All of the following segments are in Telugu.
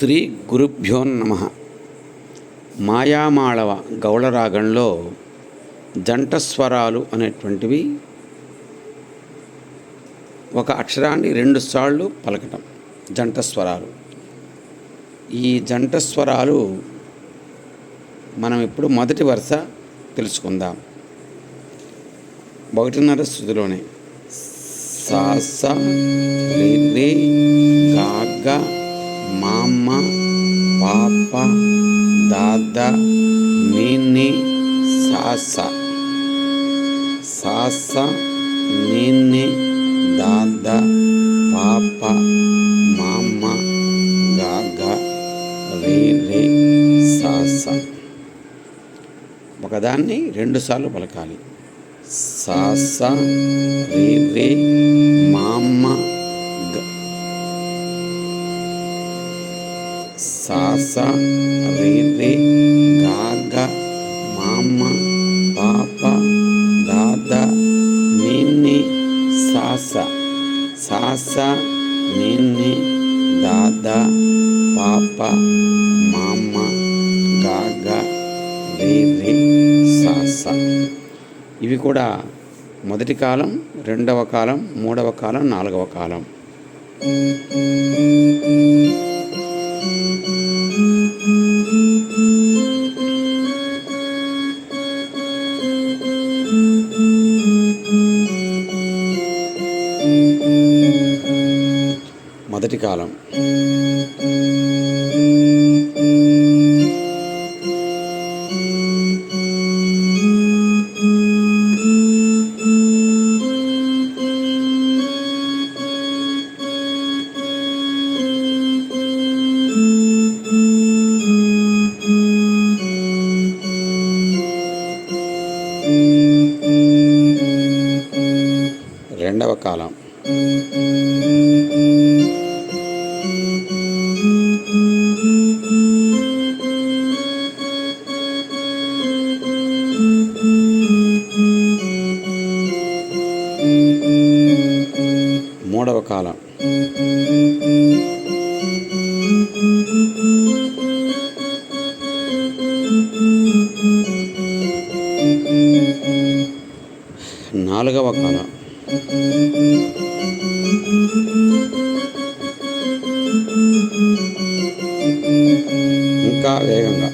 శ్రీ గురుభ్యోన్నమ మాయామాళవ గౌళరాగంలో జంట స్వరాలు అనేటువంటివి ఒక అక్షరాన్ని రెండు సార్లు పలకటం జంట స్వరాలు ఈ జంట స్వరాలు మనం ఇప్పుడు మొదటి వరుస తెలుసుకుందాం. ఒకటిన్నర స్థుతిలోనే. సా గా మామ పాప దాద నీని సాస. సాస నీని దాద పాప మామ గాగ రే రే సాస. ఒకదాన్ని రెండుసార్లు పలకాలి. సాస రే రే మామ సాస రే గాగ మామ పాప దాద నిన్ని సాస. సాస నిన్ని దాద పాప మామ గాగ రే సాస. ఇవి కూడా మొదటి కాలం రెండవ కాలం మూడవ కాలం నాలుగవ కాలం. మొదటి కాలం రెండవ కాలం కాలం నాలుగవ కాలం. ఇంకా వేగంగా.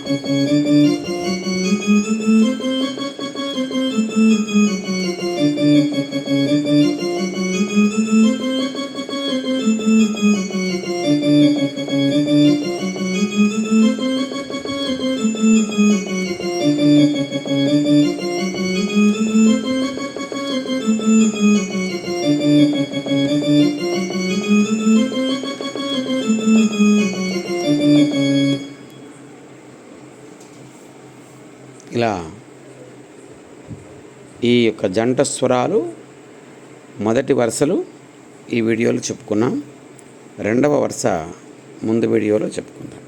ఇలా ఈ యొక్క జంట స్వరాలు మొదటి వరుసలు ఈ వీడియోలో చెప్పుకున్నాం. రెండవ వరుస ముందు వీడియోలో చెప్పుకుందాం.